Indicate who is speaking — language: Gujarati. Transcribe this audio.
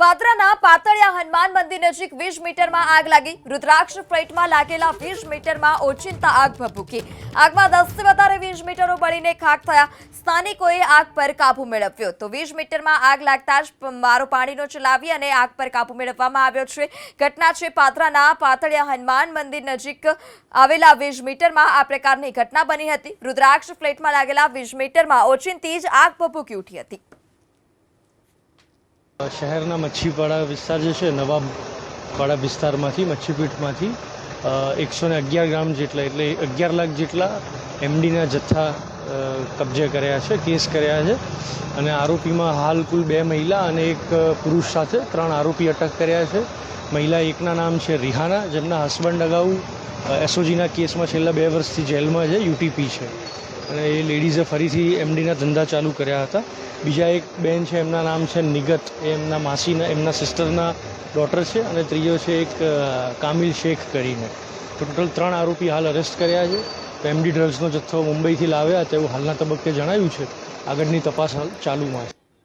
Speaker 1: પાત્રાના પાતળિયા હનુમાન મંદિર નજીક વીસ મીટરમાં આગ લાગી. રુદ્રાક્ષ ફ્લેટમાં લાગેલા વીસ મીટરમાં ઓચિંતા આગ ભભૂકી. આગમાં દસથી વધારે વીસ મીટરો બળીને ખાક થયા. સ્થાનિકોએ આગ પર કાબુ મેળવ્યો. તો વીસ મીટરમાં આગ લાગતા જ મારો પાણીનો ચલાવી અને આગ પર કાબુ મેળવવામાં આવ્યો છે. ઘટના છે પાત્રાના પાતળિયા હનુમાન મંદિર નજીક આવેલા વીસ મીટરમાં આ પ્રકારની ઘટના બની હતી. રુદ્રાક્ષ ફ્લેટમાં લાગેલા વીસ મીટરમાં ઓચિંતી જ આગ ભભૂકી ઉઠી હતી.
Speaker 2: શહેરના મચ્છીપાડા વિસ્તાર જે છે નવાબપાડા વિસ્તારમાંથી, મચ્છીપીઠમાંથી એકસો ને અગિયાર ગ્રામ જેટલા, એટલે અગિયાર લાખ જેટલા એમડીના જથ્થા કબજે કર્યા છે, કેસ કર્યા છે. અને આરોપીમાં હાલ કુલ બે મહિલા અને એક પુરુષ સાથે ત્રણ આરોપી અટક કર્યા છે. મહિલા એકના નામ છે રિહાના, જેમના હસબન્ડ અગાઉ એસઓજીના કેસમાં છેલ્લા બે વર્ષથી જેલમાં છે યુટીપી છે. અને એ લેડીઝે ફરીથી એમડીના ધંધા ચાલુ કર્યા હતા. બીજા એક બેન છે, એમના નામ છે નિગત. એ એમના માસીના, એમના સિસ્ટરના ડોટર છે અને ત્રીજો છે એક કામિલ શેખ કરીને. ટોટલ ત્રણ આરોપી હાલ અરેસ્ટ કર્યા છે. તો એમડી ડ્રગ્સનો જથ્થો મુંબઈથી લાવ્યા તેવું હાલના તબક્કે જણાયું છે. આગળની તપાસ હાલ ચાલુમાં છે.